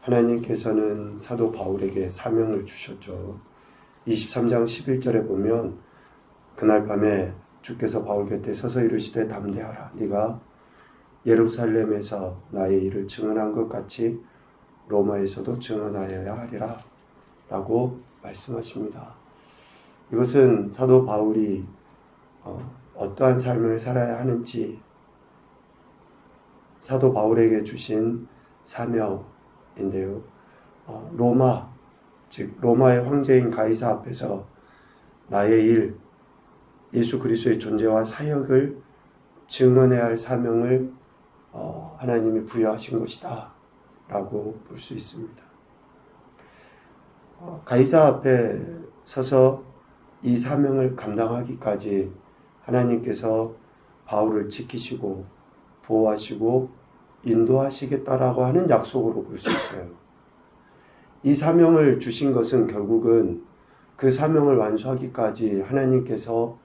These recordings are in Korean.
하나님께서는 사도 바울에게 사명을 주셨죠. 23장 11절에 보면 그날 밤에 주께서 바울 곁에 서서 이르시되 담대하라 네가 예루살렘에서 나의 일을 증언한 것 같이 로마에서도 증언하여야 하리라 라고 말씀하십니다. 이것은 사도 바울이 어, 어떠한 삶을 살아야 하는지 사도 바울에게 주신 사명 인데요. 어, 로마, 즉 로마의 황제인 가이사 앞에서 나의 일, 예수 그리스도의 존재와 사역을 증언해야 할 사명을 어, 하나님이 부여하신 것이다. 라고 볼 수 있습니다. 어, 가이사 앞에 서서 이 사명을 감당하기까지 하나님께서 바울을 지키시고 보호하시고 인도하시겠다라고 하는 약속으로 볼 수 있어요. 이 사명을 주신 것은 결국은 그 사명을 완수하기까지 하나님께서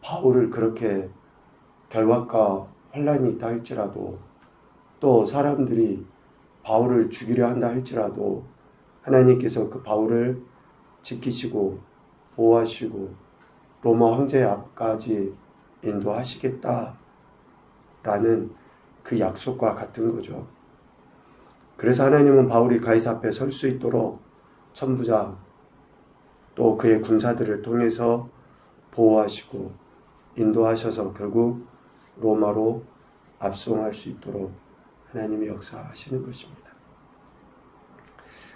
바울을 그렇게 결박과 환란이 있다 할지라도 또 사람들이 바울을 죽이려 한다 할지라도 하나님께서 그 바울을 지키시고 보호하시고 로마 황제 앞까지 인도하시겠다라는 그 약속과 같은 거죠. 그래서 하나님은 바울이 가이사 앞에 설 수 있도록 천부장 또 그의 군사들을 통해서 보호하시고 인도하셔서 결국 로마로 압송할 수 있도록 하나님이 역사하시는 것입니다.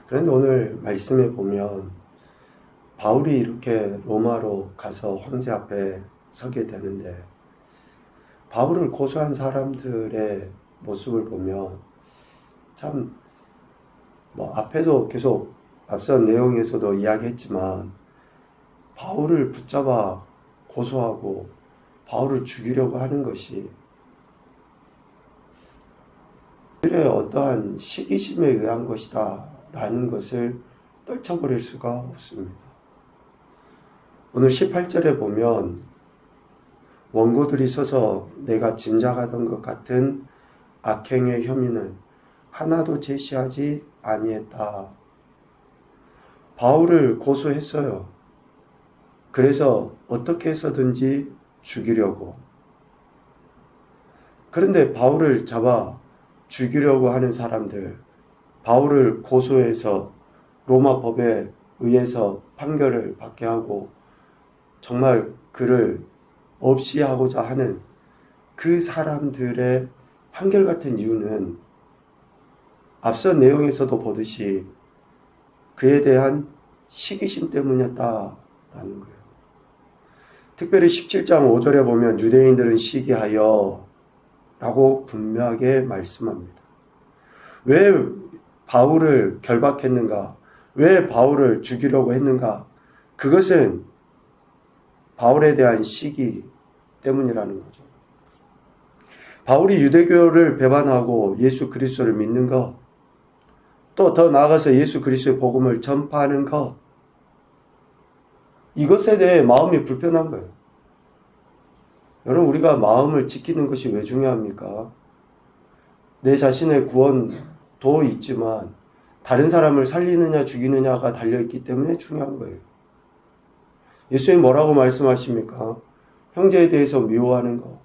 그런데 오늘 말씀에 보면 바울이 이렇게 로마로 가서 황제 앞에 서게 되는데 바울을 고소한 사람들의 모습을 보면 참 뭐 앞에서 계속 앞선 내용에서도 이야기했지만 바울을 붙잡아 고소하고 바울을 죽이려고 하는 것이 그들의 어떠한 시기심에 의한 것이다 라는 것을 떨쳐버릴 수가 없습니다. 오늘 18절에 보면 원고들이 서서 내가 짐작하던 것 같은 악행의 혐의는 하나도 제시하지 아니했다. 바울을 고소했어요. 그래서 어떻게 해서든지 죽이려고. 그런데 바울을 잡아 죽이려고 하는 사람들, 바울을 고소해서 로마 법에 의해서 판결을 받게 하고 정말 그를 없이 하고자 하는 그 사람들의 한결같은 이유는 앞선 내용에서도 보듯이 그에 대한 시기심 때문이었다라는 거예요. 특별히 17장 5절에 보면 유대인들은 시기하여 라고 분명하게 말씀합니다. 왜 바울을 결박했는가? 왜 바울을 죽이려고 했는가? 그것은 바울에 대한 시기 때문이라는 거죠. 바울이 유대교를 배반하고 예수 그리스도를 믿는 것, 또 더 나아가서 예수 그리스도의 복음을 전파하는 것, 이것에 대해 마음이 불편한 거예요. 여러분, 우리가 마음을 지키는 것이 왜 중요합니까? 내 자신의 구원도 있지만, 다른 사람을 살리느냐 죽이느냐가 달려있기 때문에 중요한 거예요. 예수님 뭐라고 말씀하십니까? 형제에 대해서 미워하는 것,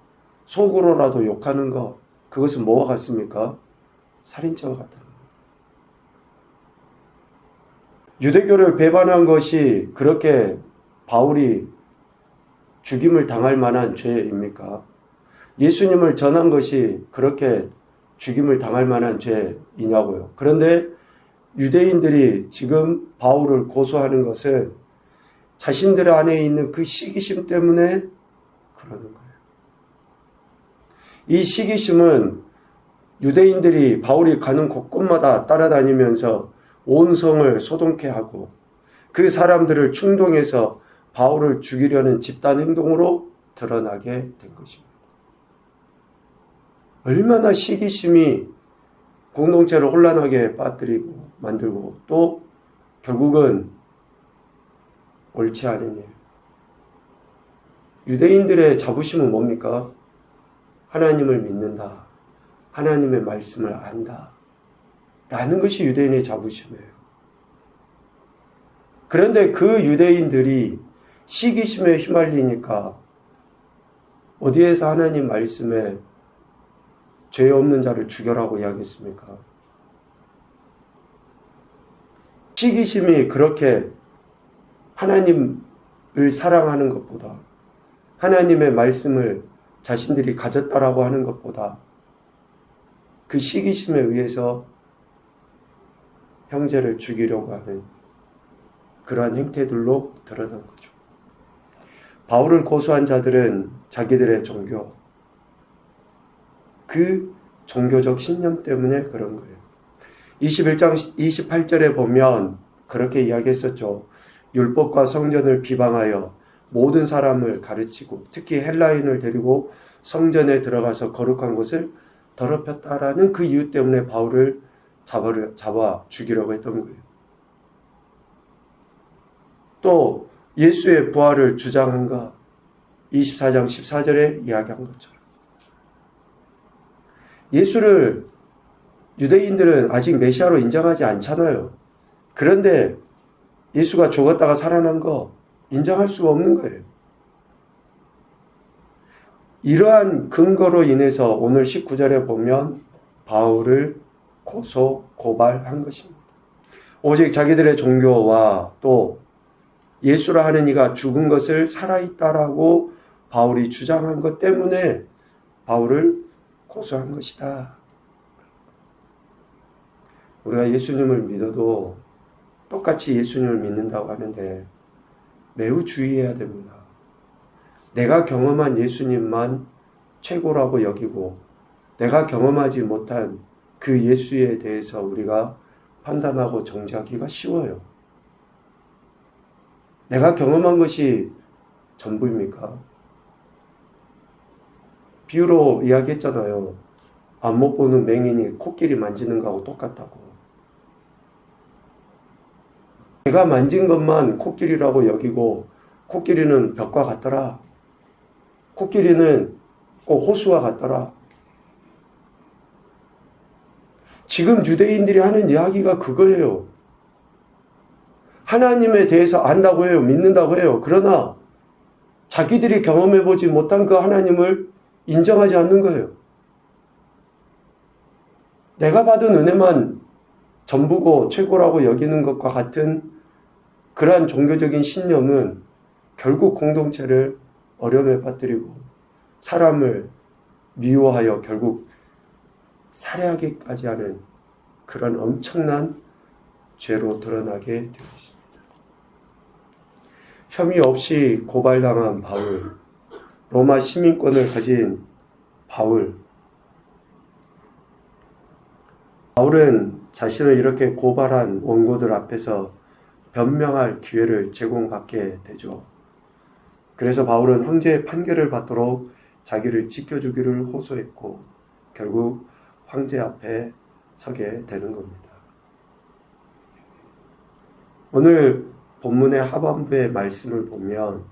속으로라도 욕하는 것, 그것은 뭐와 같습니까? 살인죄와 같다는 것. 유대교를 배반한 것이 그렇게 바울이 죽임을 당할 만한 죄입니까? 예수님을 전한 것이 그렇게 죽임을 당할 만한 죄이냐고요. 그런데 유대인들이 지금 바울을 고소하는 것은 자신들 안에 있는 그 시기심 때문에 그러는 거예요. 이 시기심은 유대인들이 바울이 가는 곳곳마다 따라다니면서 온 성을 소동케 하고 그 사람들을 충동해서 바울을 죽이려는 집단 행동으로 드러나게 된 것입니다. 얼마나 시기심이 공동체를 혼란하게 빠뜨리고 만들고 또 결국은 옳지 일. 유대인들의 자부심은 뭡니까? 하나님을 믿는다. 하나님의 말씀을 안다. 라는 것이 유대인의 자부심이에요. 그런데 그 유대인들이 시기심에 휘말리니까 어디에서 하나님 말씀에 죄 없는 자를 죽여라고 이야기했습니까? 시기심이 그렇게 하나님을 사랑하는 것보다 하나님의 말씀을 자신들이 가졌다라고 하는 것보다 그 시기심에 의해서 형제를 죽이려고 하는 그러한 행태들로 드러난 거죠. 바울을 고소한 자들은 자기들의 종교, 그 종교적 신념 때문에 그런 거예요. 21장 28절에 보면 그렇게 이야기했었죠. 율법과 성전을 비방하여 모든 사람을 가르치고 특히 헬라인을 데리고 성전에 들어가서 거룩한 곳을 더럽혔다라는 그 이유 때문에 바울을 잡아, 잡아 죽이려고 했던 거예요. 또 예수의 부활을 주장한가 24장 14절에 이야기한 것처럼 예수를 유대인들은 아직 메시아로 인정하지 않잖아요. 그런데 예수가 죽었다가 살아난 거 인정할 수가 없는 거예요. 이러한 근거로 인해서 오늘 19절에 보면 바울을 고소, 고발한 것입니다. 오직 자기들의 종교와 또 예수라 하는 이가 죽은 것을 살아있다라고 바울이 주장한 것 때문에 바울을 고소한 것이다. 우리가 예수님을 믿어도 똑같이 예수님을 믿는다고 하는데 매우 주의해야 됩니다. 내가 경험한 예수님만 최고라고 여기고 내가 경험하지 못한 그 예수에 대해서 우리가 판단하고 정지하기가 쉬워요. 내가 경험한 것이 전부입니까? 비유로 이야기했잖아요. 안 못 보는 맹인이 코끼리 만지는 거하고 똑같다고. 내가 만진 것만 코끼리라고 여기고 코끼리는 벽과 같더라. 코끼리는 꼭 호수와 같더라. 지금 유대인들이 하는 이야기가 그거예요. 하나님에 대해서 안다고 해요. 믿는다고 해요. 그러나 자기들이 경험해보지 못한 그 하나님을 인정하지 않는 거예요. 내가 받은 은혜만 전부고 최고라고 여기는 것과 같은 그러한 종교적인 신념은 결국 공동체를 어려움에 빠뜨리고 사람을 미워하여 결국 살해하기까지 하는 그런 엄청난 죄로 드러나게 되어 있습니다. 혐의 없이 고발당한 바울, 로마 시민권을 가진 바울. 바울은 자신을 이렇게 고발한 원고들 앞에서 변명할 기회를 제공받게 되죠. 그래서 바울은 황제의 판결을 받도록 자기를 지켜주기를 호소했고 결국 황제 앞에 서게 되는 겁니다. 오늘 본문의 하반부의 말씀을 보면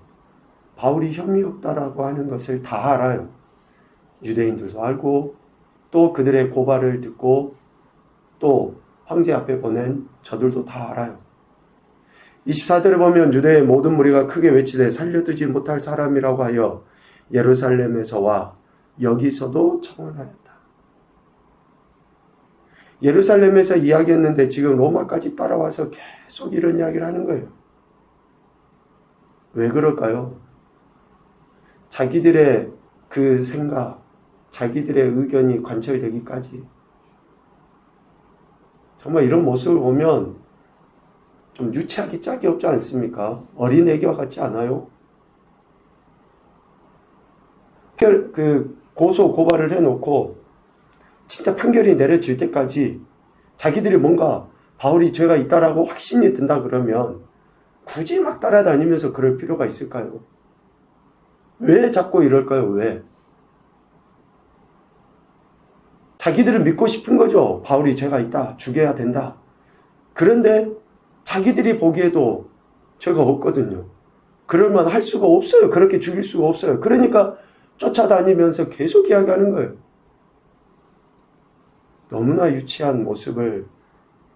바울이 혐의 없다라고 하는 것을 다 알아요. 유대인들도 알고 또 그들의 고발을 듣고 또 황제 앞에 보낸 저들도 다 알아요. 24절에 보면 유대의 모든 무리가 크게 외치되 살려두지 못할 사람이라고 하여 예루살렘에서와 여기서도 청원하였다. 예루살렘에서 이야기했는데 지금 로마까지 따라와서 계속 이런 이야기를 하는 거예요. 왜 그럴까요? 자기들의 그 생각, 자기들의 의견이 관철되기까지 정말 이런 모습을 보면 좀 유치하기 짝이 없지 않습니까? 어린애기와 같지 않아요? 그 고소 고발을 해놓고 진짜 판결이 내려질 때까지 자기들이 뭔가 바울이 죄가 있다라고 확신이 든다 그러면 굳이 막 따라다니면서 그럴 필요가 있을까요? 왜 자꾸 이럴까요? 왜? 자기들은 믿고 싶은 거죠. 바울이 죄가 있다. 죽여야 된다. 그런데 자기들이 보기에도 죄가 없거든요. 그럴만 할 수가 없어요. 그렇게 죽일 수가 없어요. 그러니까 쫓아다니면서 계속 이야기하는 거예요. 너무나 유치한 모습을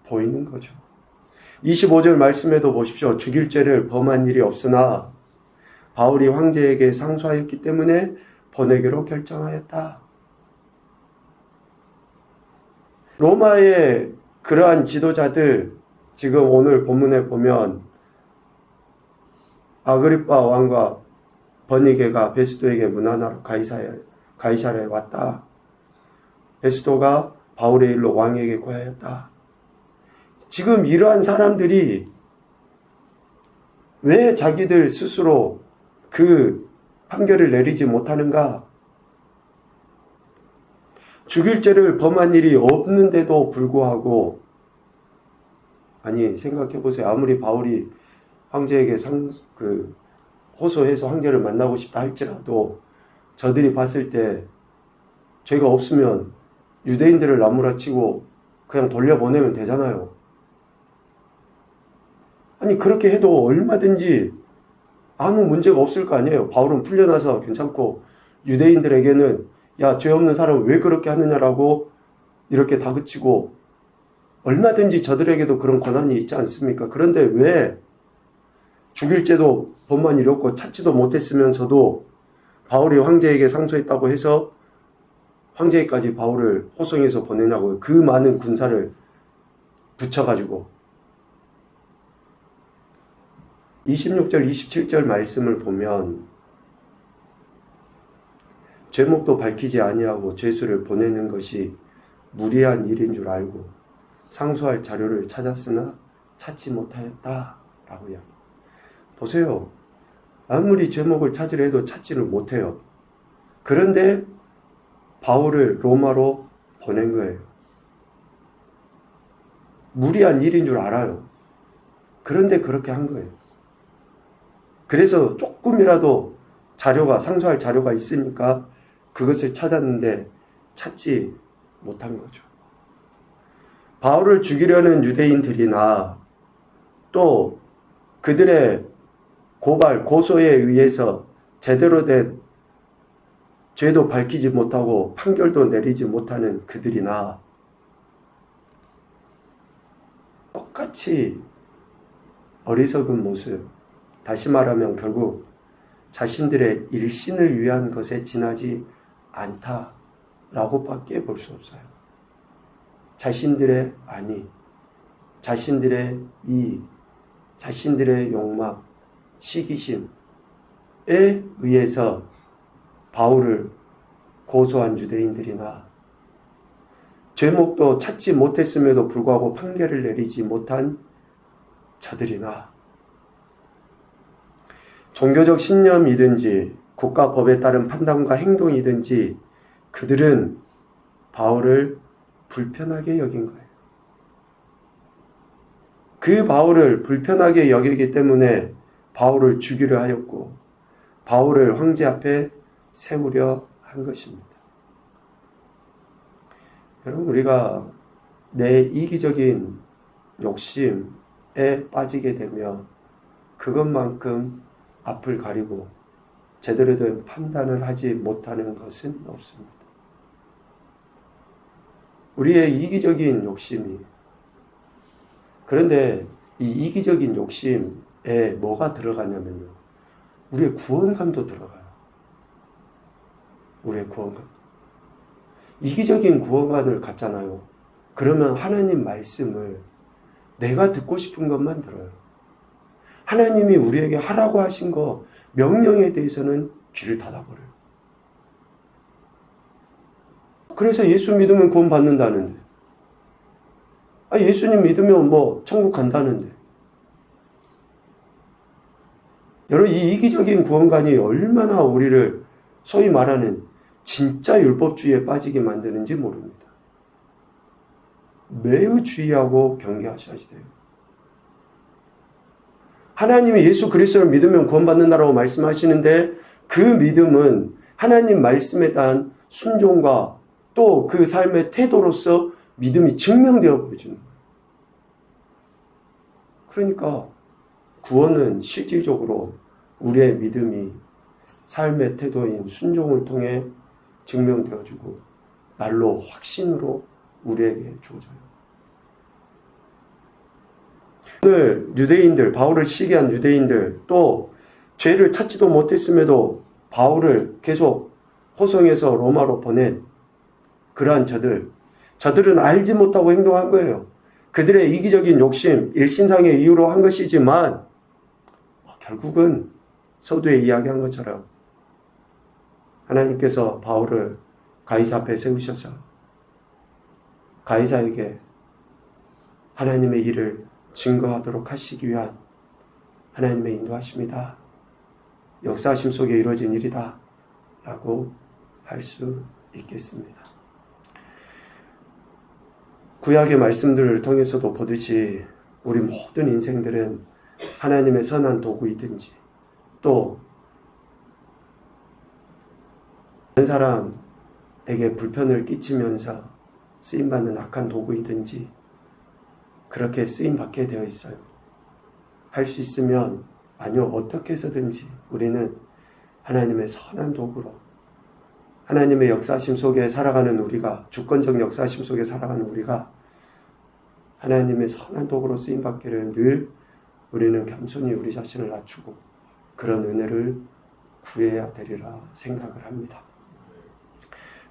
보이는 거죠. 25절 말씀에도 보십시오. 죽일 죄를 범한 일이 없으나 바울이 황제에게 상소하였기 때문에 보내기로 결정하였다. 로마의 그러한 지도자들 지금 오늘 본문에 보면 아그리파 왕과 버니게가 베스도에게 문안하러 가이사에, 가이사에 왔다. 베스도가 바울의 일로 왕에게 고하였다. 지금 이러한 사람들이 왜 자기들 스스로 그 판결을 내리지 못하는가? 죽일 죄를 범한 일이 없는데도 불구하고 아니 생각해 보세요. 아무리 바울이 황제에게 상, 그 호소해서 황제를 만나고 싶다 할지라도 저들이 봤을 때 죄가 없으면 유대인들을 나무라치고 그냥 돌려보내면 되잖아요. 아니 그렇게 해도 얼마든지 아무 문제가 없을 거 아니에요. 바울은 풀려나서 괜찮고 유대인들에게는 야 죄 없는 사람 왜 그렇게 하느냐라고 이렇게 다그치고 얼마든지 저들에게도 그런 권한이 있지 않습니까? 그런데 왜 죽일 죄도 법만 이뤘고 찾지도 못했으면서도 바울이 황제에게 상소했다고 해서 황제에까지 바울을 호송해서 보내냐고요. 그 많은 군사를 붙여가지고 26절, 27절 말씀을 보면 죄목도 밝히지 아니하고 죄수를 보내는 것이 무리한 일인 줄 알고 상소할 자료를 찾았으나 찾지 못하였다라고 이야기. 보세요. 아무리 죄목을 찾으려 해도 찾지를 못해요. 그런데 바울을 로마로 보낸 거예요. 무리한 일인 줄 알아요. 그런데 그렇게 한 거예요. 그래서 조금이라도 자료가, 상소할 자료가 있으니까 그것을 찾았는데 찾지 못한 거죠. 바울을 죽이려는 유대인들이나 또 그들의 고발, 고소에 의해서 제대로 된 죄도 밝히지 못하고 판결도 내리지 못하는 그들이나 똑같이 어리석은 모습, 다시 말하면 결국 자신들의 일신을 위한 것에 지나지 않다라고밖에 볼 수 없어요. 자신들의 아니, 자신들의 이, 자신들의 욕망, 시기심에 의해서 바울을 고소한 유대인들이나 죄목도 찾지 못했음에도 불구하고 판결을 내리지 못한 자들이나 종교적 신념이든지 국가법에 따른 판단과 행동이든지 그들은 바울을 불편하게 여긴 거예요. 그 바울을 불편하게 여기기 때문에 바울을 죽이려 하였고 바울을 황제 앞에 세우려 한 것입니다. 여러분 우리가 내 이기적인 욕심에 빠지게 되면 그것만큼 앞을 가리고 제대로 된 판단을 하지 못하는 것은 없습니다. 우리의 이기적인 욕심이 그런데 이 이기적인 욕심에 뭐가 들어가냐면요. 우리의 구원관도 들어가요. 우리의 구원관. 이기적인 구원관을 갖잖아요. 그러면 하나님 말씀을 내가 듣고 싶은 것만 들어요. 하나님이 우리에게 하라고 하신 거, 명령에 대해서는 귀를 닫아버려요. 그래서 예수 믿으면 구원 받는다는데. 아, 예수님 믿으면 뭐, 천국 간다는데. 여러분, 이 이기적인 구원관이 얼마나 우리를 소위 말하는 진짜 율법주의에 빠지게 만드는지 모릅니다. 매우 주의하고 경계하셔야 돼요. 하나님이 예수 그리스도를 믿으면 구원받는다라고 말씀하시는데 그 믿음은 하나님 말씀에 대한 순종과 또 그 삶의 태도로서 믿음이 증명되어 보여주는 거예요. 그러니까 구원은 실질적으로 우리의 믿음이 삶의 태도인 순종을 통해 증명되어지고 날로 확신으로 우리에게 주어져요. 오늘 유대인들, 바울을 시기한 유대인들, 또 죄를 찾지도 못했음에도 바울을 계속 호송해서 로마로 보낸 그러한 저들, 저들은 알지 못하고 행동한 거예요. 그들의 이기적인 욕심, 일신상의 이유로 한 것이지만, 결국은 서두에 이야기한 것처럼 하나님께서 바울을 가이사 앞에 세우셔서 가이사에게 하나님의 일을 증거하도록 하시기 위한 하나님의 인도하심이다. 역사하심 속에 이루어진 일이다. 라고 할 수 있겠습니다. 구약의 말씀들을 통해서도 보듯이 우리 모든 인생들은 하나님의 선한 도구이든지 또 다른 사람에게 불편을 끼치면서 쓰임받는 악한 도구이든지 그렇게 쓰임받게 되어 있어요. 할 수 있으면 아니요 어떻게 해서든지 우리는 하나님의 선한 도구로 하나님의 역사심 속에 살아가는 우리가 주권적 역사심 속에 살아가는 우리가 하나님의 선한 도구로 쓰임 받기를 늘 우리는 겸손히 우리 자신을 낮추고 그런 은혜를 구해야 되리라 생각을 합니다.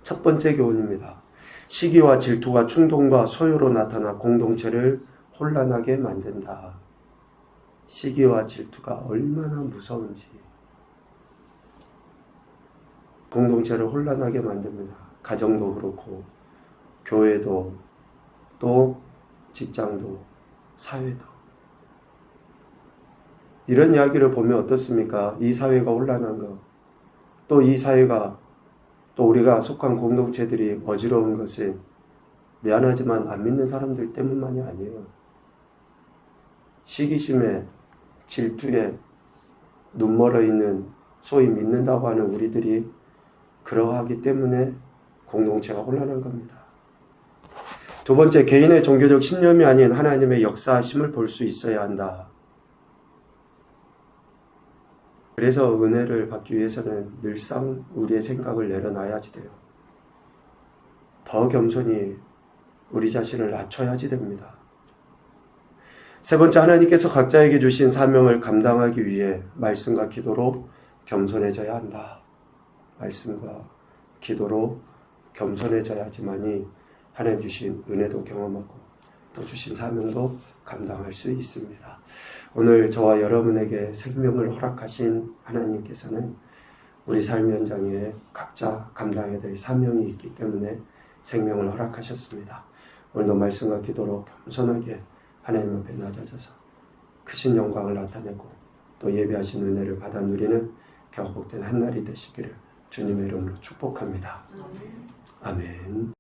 첫 번째 교훈입니다. 시기와 질투가 충동과 소요로 나타나 공동체를 혼란하게 만든다. 시기와 질투가 얼마나 무서운지 공동체를 혼란하게 만듭니다. 가정도 그렇고 교회도 또 직장도 사회도 이런 이야기를 보면 어떻습니까? 이 사회가 혼란한 것, 또 이 사회가 또 우리가 속한 공동체들이 어지러운 것은 미안하지만 안 믿는 사람들 때문만이 아니에요. 시기심에 질투에 눈멀어 있는 소위 믿는다고 하는 우리들이 그러하기 때문에 공동체가 혼란한 겁니다. 두 번째, 개인의 종교적 신념이 아닌 하나님의 역사하심을 볼 수 있어야 한다. 그래서 은혜를 받기 위해서는 늘상 우리의 생각을 내려놔야지 돼요. 더 겸손히 우리 자신을 낮춰야지 됩니다. 세 번째, 하나님께서 각자에게 주신 사명을 감당하기 위해 말씀과 기도로 겸손해져야 한다. 말씀과 기도로 겸손해져야지만이 하나님 주신 은혜도 경험하고 또 주신 사명도 감당할 수 있습니다. 오늘 저와 여러분에게 생명을 허락하신 하나님께서는 우리 삶 현장에 각자 감당해야 될 사명이 있기 때문에 생명을 허락하셨습니다. 오늘도 말씀과 기도로 겸손하게 하나님 앞에 낮아져서 크신 영광을 나타내고 또 예배하신 은혜를 받아 누리는 격복된 한날이 되시기를 주님의 이름으로 축복합니다. 아멘.